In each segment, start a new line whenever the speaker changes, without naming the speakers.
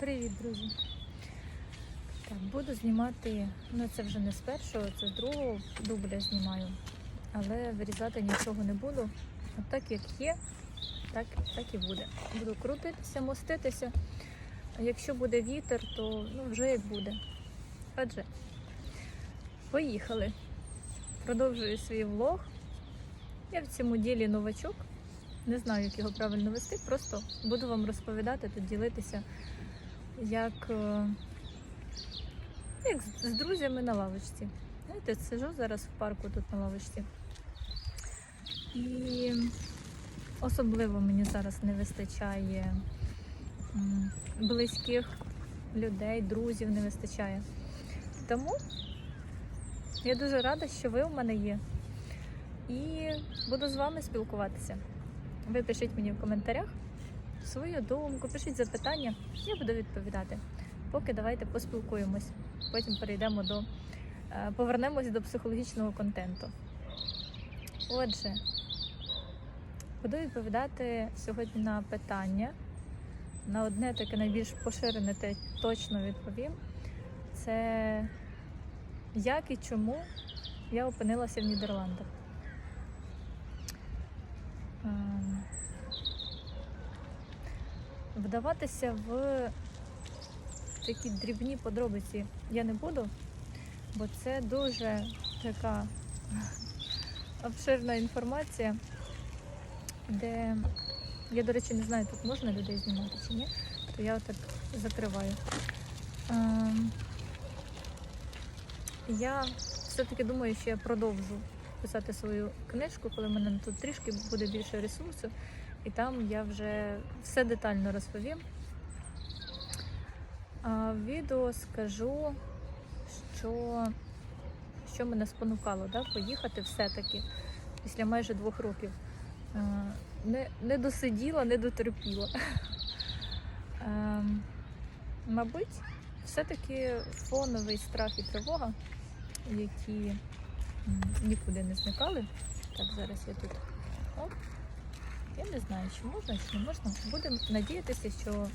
Привіт, друзі! Так, буду знімати, ну це вже не з першого, це з другого дубля знімаю. Але вирізати нічого не буду. От так як є, так, так і буде. Буду крутитися, моститися. Якщо буде вітер, то ну, вже як буде. Отже, поїхали. Продовжую свій влог. Я в цьому ділі новачок. Не знаю, як його правильно вести, просто буду вам розповідати тут ділитися, як, е, як з- з друзями на лавочці. Знаєте, сижу зараз в парку тут на лавочці. І особливо мені зараз не вистачає близьких людей, друзів не вистачає. Тому я дуже рада, що ви у мене є. І буду з вами спілкуватися. Ви пишіть мені в коментарях свою думку, пишіть запитання, я буду відповідати. Поки давайте поспілкуємось. Потім перейдемо до е, повернемось до психологічного контенту. Отже, буду відповідати сьогодні на питання. На одне таке найбільш поширене, те точно відповім. Це як і чому я опинилася в Нідерландах. Вдаватися в такі дрібні подробиці я не буду, бо це дуже така обширна інформація, де я, до речі, не знаю, тут можна людей знімати чи ні, то я отак закриваю. Ем, Я все-таки думаю, що я продовжу писати свою книжку, коли в мене тут трішки буде більше ресурсу, і там я вже все детально розповім. А в відео скажу, що, що мене спонукало да, поїхати все-таки після майже двох років. Не, не досиділа, не дотерпіла. Мабуть, все-таки фоновий страх і тривога, які нікуди не зникали. Так, зараз я тут. Оп. Я не знаю, чи можна, чи не можна. Будемо надіятися, що,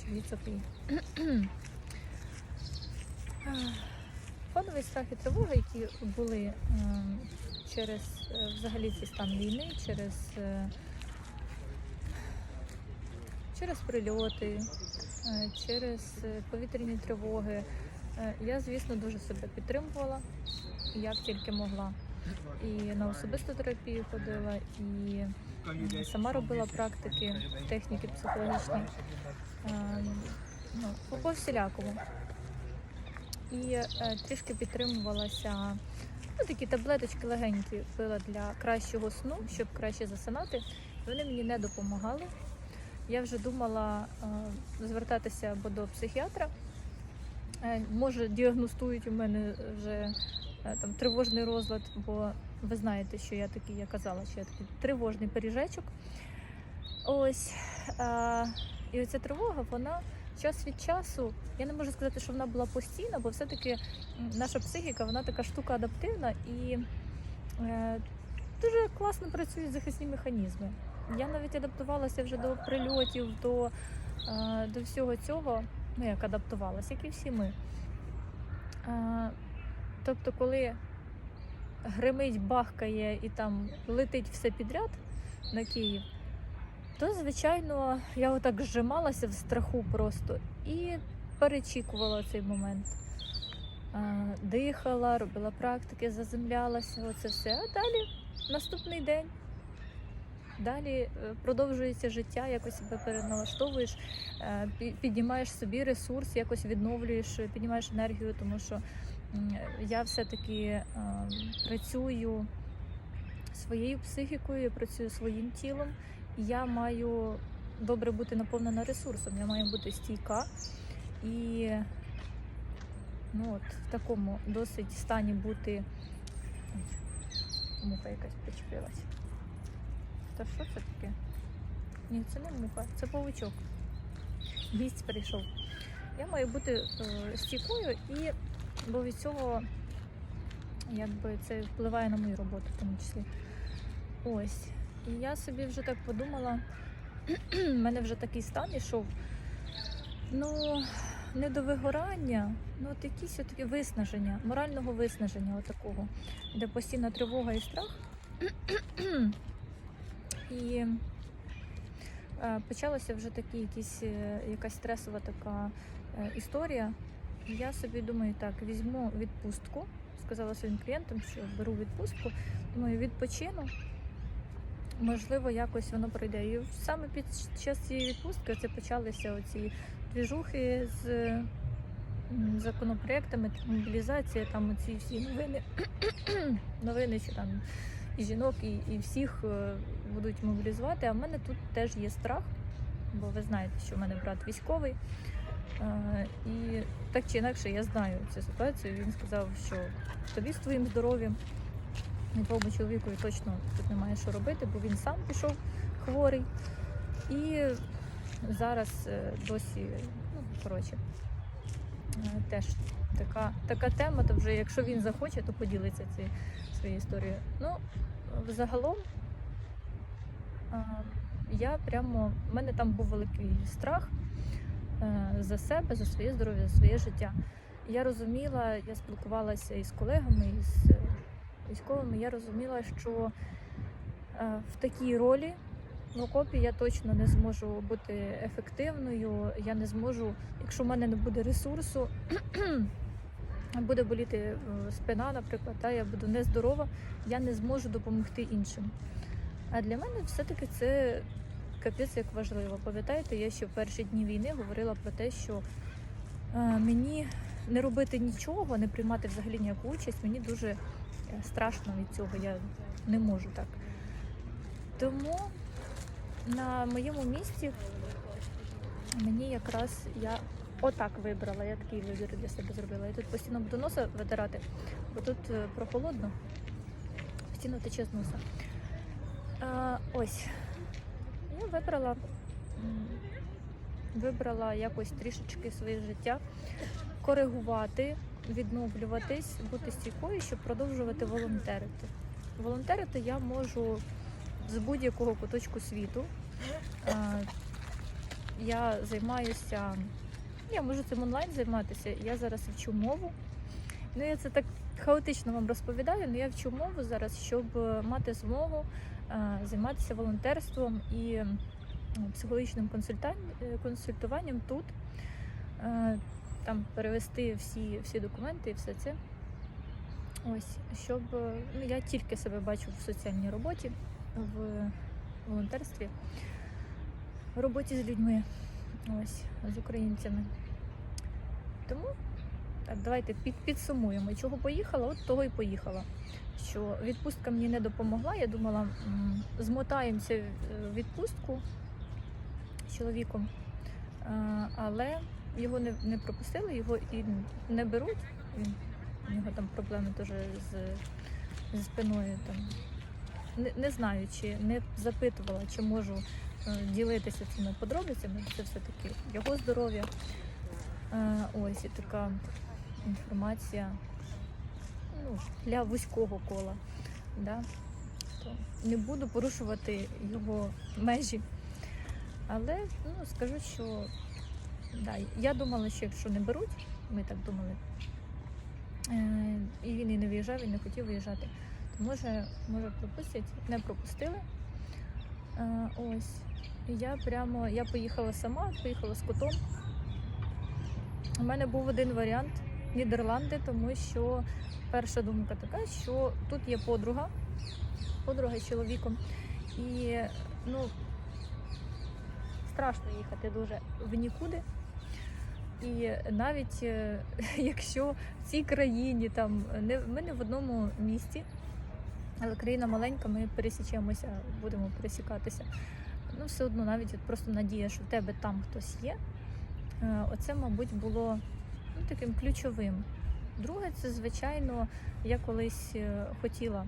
що відсопі. Фоновий страх і тривога, які були ем, через е, взагалі цей стан війни, через, е, через прильоти, е, через е, повітряні тривоги. Е, Я, звісно, дуже себе підтримувала, як тільки могла. І на особисту терапію ходила, і сама робила практики, техніки психологічні. Ем, Ну, по- всілякому. І е, трішки підтримувалася. Ну, такі таблеточки легенькі пила для кращого сну, щоб краще засинати. Вони мені не допомагали. Я вже думала е, звертатися або до психіатра. Е, може, діагностують у мене вже е, там тривожний розлад, бо ви знаєте, що я такий, я казала, що я такий тривожний пиріжечок. Ось. Е, і оця тривога, вона час від часу, я не можу сказати, що вона була постійна, бо все-таки наша психіка, вона така штука адаптивна і е, дуже класно працюють захисні механізми. Я навіть адаптувалася вже до прильотів, до, е, до всього цього. Ну, як адаптувалася, як і всі ми. Е, тобто, коли гримить, бахкає і там летить все підряд на Київ, то, звичайно, я отак зжималася в страху просто і перечікувала цей момент. Дихала, робила практики, заземлялася, оце все. А далі наступний день. Далі е, продовжується життя, якось себе переналаштовуєш, е, піднімаєш собі ресурс, якось відновлюєш, піднімаєш енергію, тому що я все-таки е, працюю своєю психікою, я працюю своїм тілом. І Я маю добре бути наповнена ресурсом, я маю бути стійка і ну, от, в такому досить стані бути. Муха якась причепилась. Та що це таке? Ні, це не муха, це павучок. Гість прийшов. Я маю бути е, стійкою і бо від цього якби це впливає на мою роботу в тому числі. Ось. І я собі вже так подумала, в мене вже такий стан ішов, Ну, не до вигорання, ну от якісь таке виснаження, морального виснаження отакого, де постійна тривога і страх. і е, почалася вже такі якісь, е, якась стресова така е, історія. Я собі думаю, так, візьму відпустку, сказала своїм клієнтам, що беру відпустку, думаю, відпочину. Можливо, якось воно пройде. І саме під час цієї відпустки це почалися оці двіжухи з законопроектами, мобілізація, там оці всі новини, новини, що там і жінок, і, і всіх е, будуть мобілізувати. А в мене тут теж є страх, бо ви знаєте, що в мене брат військовий. І так чи інакше я знаю цю ситуацію. Він сказав, що тобі з твоїм здоров'ям і твоєму чоловікові точно тут немає що робити, бо він сам пішов хворий. І зараз е, досі, ну коротше, е, теж така, така тема, то вже якщо він захоче, то поділиться ці, своєю історією. Ну, взагалом, я прямо, в мене там був великий страх за себе, за своє здоров'я, за своє життя. Я розуміла, я спілкувалася із колегами, із е, військовими, я розуміла, що е, в такій ролі в окопі я точно не зможу бути ефективною. Я не зможу, якщо в мене не буде ресурсу, буде боліти е, спина, наприклад, та я буду нездорова, я не зможу допомогти іншим. А для мене все-таки це капець як важливо. Пам'ятаєте, я ще в перші дні війни говорила про те, що е, мені не робити нічого, не приймати взагалі ніяку участь, мені дуже е, страшно від цього. Я не можу так. Тому на моєму місці мені якраз я отак вибрала, я такий вибір для себе зробила. Я тут постійно буду носа витирати, бо тут е, прохолодно, постійно тече з носа. А, ось. Я вибрала, вибрала якось трішечки своє життя, коригувати, відновлюватись, бути стійкою, щоб продовжувати волонтерити. Волонтерити я можу з будь-якого куточку світу. Я займаюся, я можу цим онлайн займатися. Я зараз вчу мову. Ну, я це так хаотично вам розповідаю, але я вчу мову зараз, щоб мати змогу займатися волонтерством і психологічним е, консультуванням тут, Е, там перевести всі, всі документи і все це. Ось, щоб е, ну, я тільки себе бачу в соціальній роботі, в волонтерстві, в роботі з людьми, ось, з українцями. Тому так, давайте під, підсумуємо. Чого поїхала, от того і поїхала. Що відпустка мені не допомогла. Я думала, змотаємося е, в відпустку з чоловіком, Е, але його не, не пропустили, його і не беруть. Він, у нього там проблеми теж з, зі спиною. Там. Не, не знаю, чи не запитувала, чи можу е, ділитися цими подробицями. Це все-таки його здоров'я. Е, ось і така інформація ну, для вузького кола. Да? То не буду порушувати його межі. Але ну, скажу, що да, я думала, що якщо не беруть, ми так думали, е, і він і не виїжджав, і не хотів виїжджати, то може, може пропустять. Не пропустили. Е, ось. Я прямо я поїхала сама, поїхала з котом. У мене був один варіант Нідерланди, тому що перша думка така, що тут є подруга, подруга з чоловіком. І ну, страшно їхати дуже в нікуди. І навіть е, якщо в цій країні там не ми не в одному місті, але країна маленька, ми пересічемося, будемо пересікатися. Ну, все одно, навіть от просто надія, що в тебе там хтось є. Е, Оце, мабуть, було ну, таким ключовим. Друге, це, звичайно, я колись е, хотіла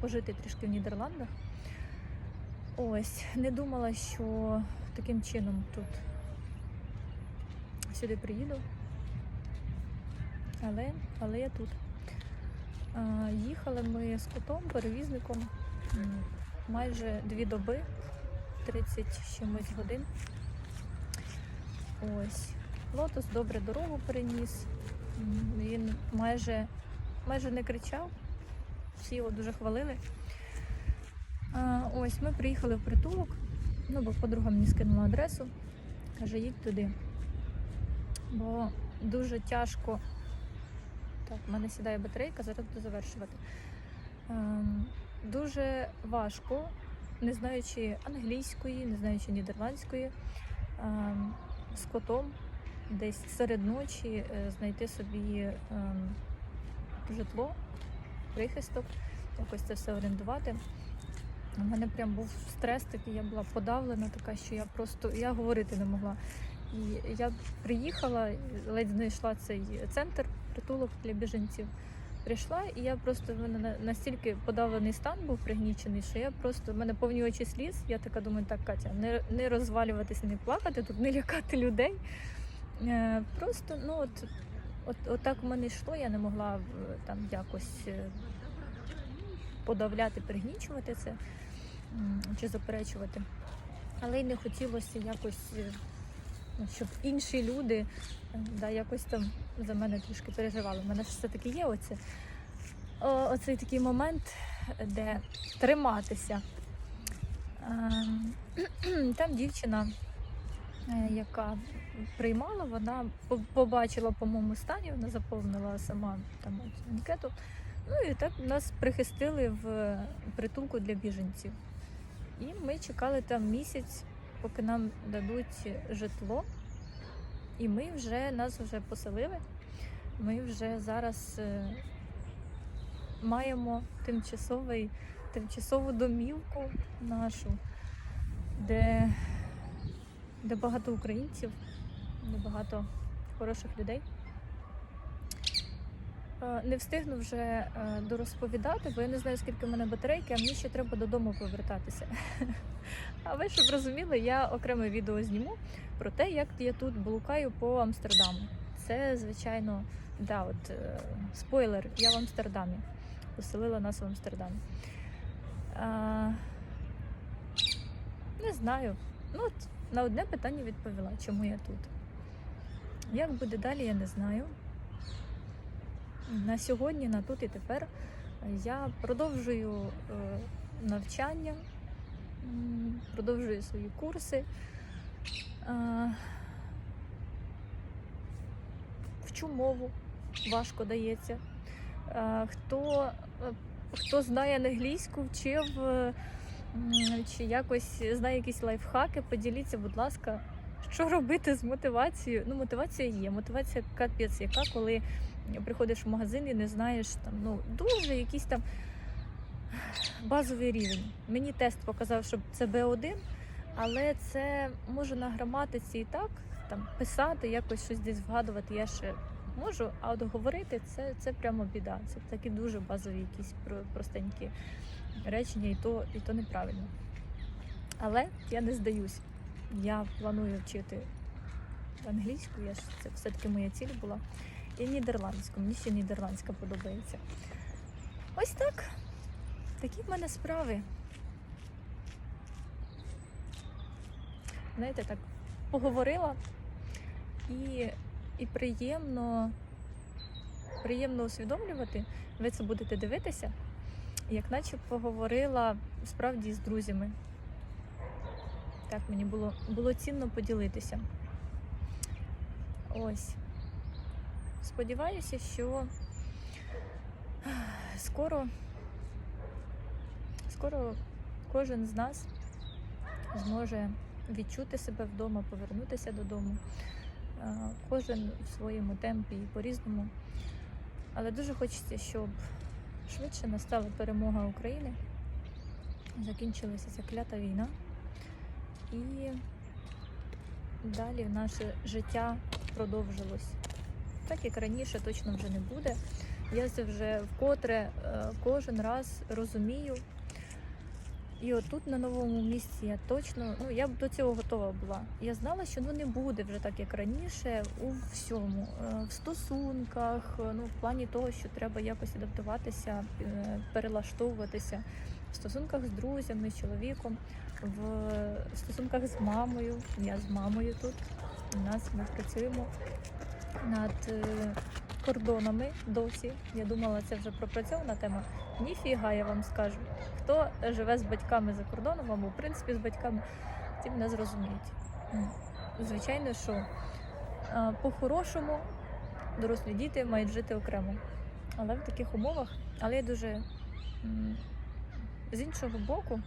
пожити трішки в Нідерландах. Ось, не думала, що таким чином тут сюди приїду. Але, але я тут. Їхали ми з котом, перевізником майже дві доби, 30 з чимось годин. Ось. Лотос добре дорогу переніс. Він майже, майже не кричав. Всі його дуже хвалили. А, ось ми приїхали в притулок. Ну, бо подруга мені скинула адресу. Каже, їдь туди. Бо дуже тяжко. Так, в мене сідає батарейка, зараз буду завершувати. Ем, дуже важко, не знаючи англійської, не знаючи нідерландської, ем, з котом десь серед ночі е, знайти собі ем, житло, прихисток, якось це все орендувати. У мене прям був стрес такий, я була подавлена, така, що я просто я говорити не могла. І я приїхала, ледь знайшла цей центр, притулок для біженців. Прийшла, і я просто в мене настільки подавлений стан був пригнічений, що я просто в мене повні очі сліз. Я така думаю, так, Катя, не, не розвалюватися, не плакати, тут не лякати людей. Е, просто, ну от, от, от так в мене йшло, я не могла там якось е, подавляти, пригнічувати це чи заперечувати. Але й не хотілося якось, е, ну, щоб інші люди е, да, якось там за мене трішки переживали. У мене все-таки є оце, оцей такий момент, де триматися. Ем, Там дівчина, е, яка приймала, вона побачила по моєму стані, вона заповнила сама там анкету. Ну і так нас прихистили в притулку для біженців. І ми чекали там місяць, поки нам дадуть житло. І ми вже нас вже поселили. Ми вже зараз е, маємо тимчасовий, тимчасову домівку нашу, де, де багато українців, де багато хороших людей. Е, Не встигну вже е, дорозповідати, бо я не знаю, скільки в мене батарейки, а мені ще треба додому повертатися. А ви щоб розуміли, я окреме відео зніму про те, як я тут блукаю по Амстердаму. Це, звичайно, да, от, е, спойлер, я в Амстердамі. Поселила нас в Амстердамі. А, не знаю. Ну, от, на одне питання відповіла, чому я тут. Як буде далі, я не знаю. На сьогодні, на тут і тепер я продовжую е, навчання, продовжую свої курси. Е, Вчу мову, важко дається. Е, Хто, хто знає англійську, вчив чи якось знає якісь лайфхаки, поділіться, будь ласка, що робити з мотивацією. Ну, мотивація є. Мотивація капець, яка коли приходиш в магазин і не знаєш там, ну, дуже якийсь там базовий рівень. Мені тест показав, що це Б1, але це може на граматиці і так, там писати, якось щось десь вгадувати, я ще можу, а от говорити це, це прямо біда. Це такі дуже базові якісь простенькі речення, і то, і то неправильно. Але я не здаюсь. Я планую вчити англійську, я ж це все-таки моя ціль була. І нідерландську. Мені ще нідерландська подобається. Ось так. Такі в мене справи. Знаєте, так поговорила і, і приємно, приємно усвідомлювати. Ви це будете дивитися, як наче поговорила справді з друзями. Так, мені було, було цінно поділитися. Ось. Сподіваюся, що скоро, скоро кожен з нас зможе відчути себе вдома, повернутися додому. Е, Кожен в своєму темпі і по-різному. Але дуже хочеться, щоб швидше настала перемога України, закінчилася ця клята війна. І далі наше життя продовжилось. Так як раніше точно вже не буде. Я це вже вкотре е, кожен раз розумію. І отут на новому місці я точно, ну я б до цього готова була. Я знала, що ну не буде вже так, як раніше, у всьому, Е, в стосунках, е, ну в плані того, що треба якось адаптуватися, перелаштовуватися в стосунках з друзями, з чоловіком, в стосунках з мамою. Я з мамою тут. У нас ми працюємо над е, кордонами досі. Я думала, це вже пропрацьована тема. Ніфіга, я вам скажу. Хто живе з батьками за кордоном, або в принципі з батьками, ті мене зрозуміють. Звичайно, що е, по-хорошому дорослі діти мають жити окремо. Але в таких умовах, але я дуже з іншого боку,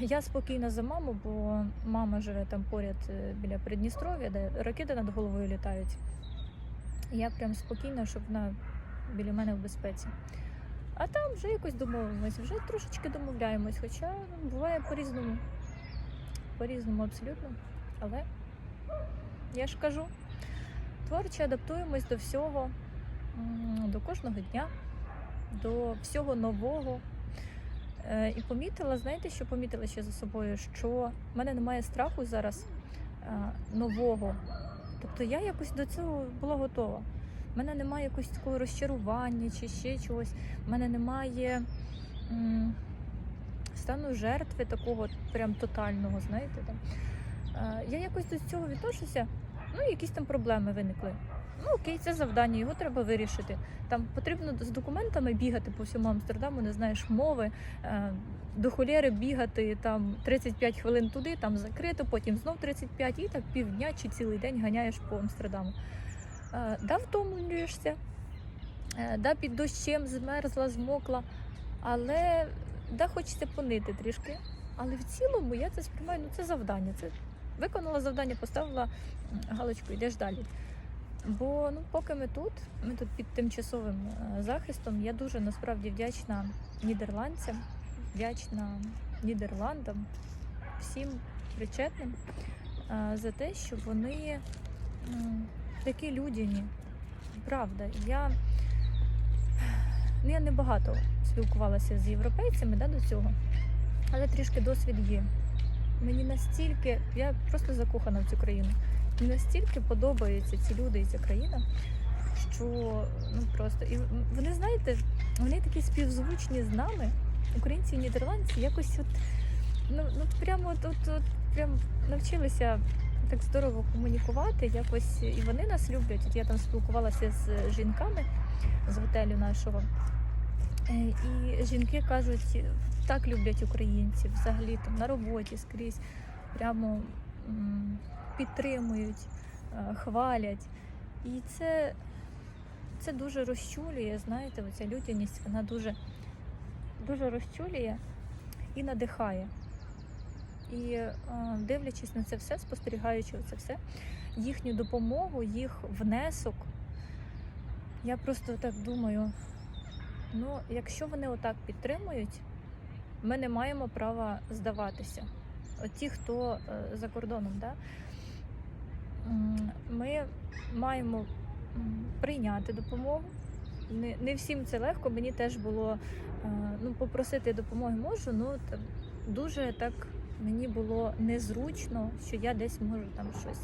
я спокійна за маму, бо мама живе там поряд е, біля Придністров'я, де ракети над головою літають. Я прям спокійна, щоб вона біля мене в безпеці. А там вже якось домовимось, вже трошечки домовляємось, хоча буває по-різному. По-різному абсолютно. Але я ж кажу, творчо адаптуємось до всього, до кожного дня, до всього нового. Е, І помітила, знаєте, що помітила ще за собою, що в мене немає страху зараз е, нового. Тобто я якось до цього була готова. У мене немає якогось такого розчарування чи ще чогось. У мене немає стану жертви такого прям тотального, знаєте. Е, Я якось до цього відношуся, ну, якісь там проблеми виникли. Ну окей, це завдання, його треба вирішити. Там потрібно з документами бігати по всьому Амстердаму, не знаєш мови, е, до холєри бігати там 35 хвилин туди, там закрито, потім знов 35 і так півдня чи цілий день ганяєш по Амстердаму. Е, Да, втомлюєшся, е, да, під дощем змерзла, змокла, але да, хочеться понити трішки. Але в цілому я це сприймаю, ну це завдання. Це виконала завдання, поставила галочку, йдеш далі. Бо ну, поки ми тут, ми тут під тимчасовим е, захистом, я дуже насправді вдячна нідерландцям, вдячна Нідерландам, всім причетним е, за те, що вони такі людяні. Правда, я, ну, я не багато спілкувалася з європейцями да, до цього, але трішки досвід є. Мені настільки, я просто закохана в цю країну. Настільки подобаються ці люди і ця країна, що ну просто і вони знаєте, вони такі співзвучні з нами, українці і нідерландці, якось от ну, ну прямо от, от, от прям навчилися так здорово комунікувати. Якось і вони нас люблять. От я там спілкувалася з жінками з готелю нашого. Е, І жінки кажуть, так люблять українців взагалі там на роботі скрізь, прямо підтримують, е, хвалять. І це, це дуже розчулює, знаєте, оця людяність, вона дуже, дуже розчулює і надихає. І е, дивлячись на це все, спостерігаючи це все, їхню допомогу, їх внесок, я просто так думаю. Ну, якщо вони отак підтримують, ми не маємо права здаватися. От ті, хто е, за кордоном, да? Ми маємо прийняти допомогу. Не, не всім це легко. Мені теж було е, ну, попросити допомоги можу, ну там, дуже так мені було незручно, що я десь можу там щось.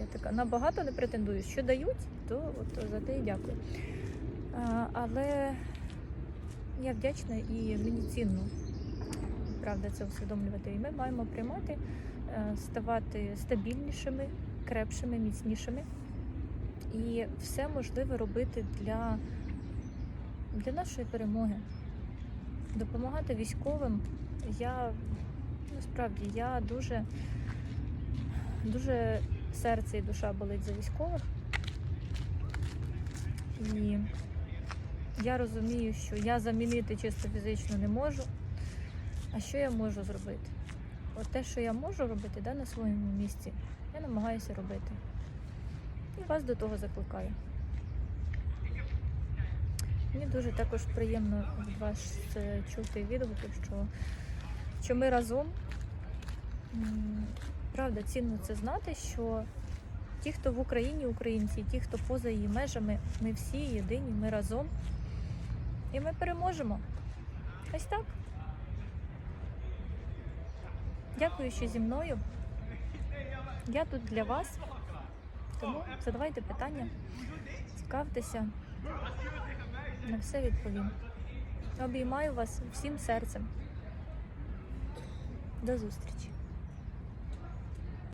Я така набагато не претендую. Що дають, то от за те і дякую. А, але я вдячна і мені цінно правда це усвідомлювати. І ми маємо приймати, е, ставати стабільнішими, крепшими, міцнішими. І все можливе робити для, для нашої перемоги. Допомагати військовим. Я насправді я дуже, дуже серце і душа болить за військових. І я розумію, що я замінити чисто фізично не можу. А що я можу зробити? От те, що я можу робити да, на своєму місці, я намагаюся робити. І вас до того закликаю. Мені дуже також приємно від вас е, чути відгуки, що, що ми разом. Правда, цінно це знати, що ті, хто в Україні, українці, ті, хто поза її межами, ми всі єдині, ми разом. І ми переможемо. Ось так. Дякую, що зі мною. Я тут для вас. Тому задавайте питання, цікавтеся, на все відповім. Обіймаю вас всім серцем. До зустрічі!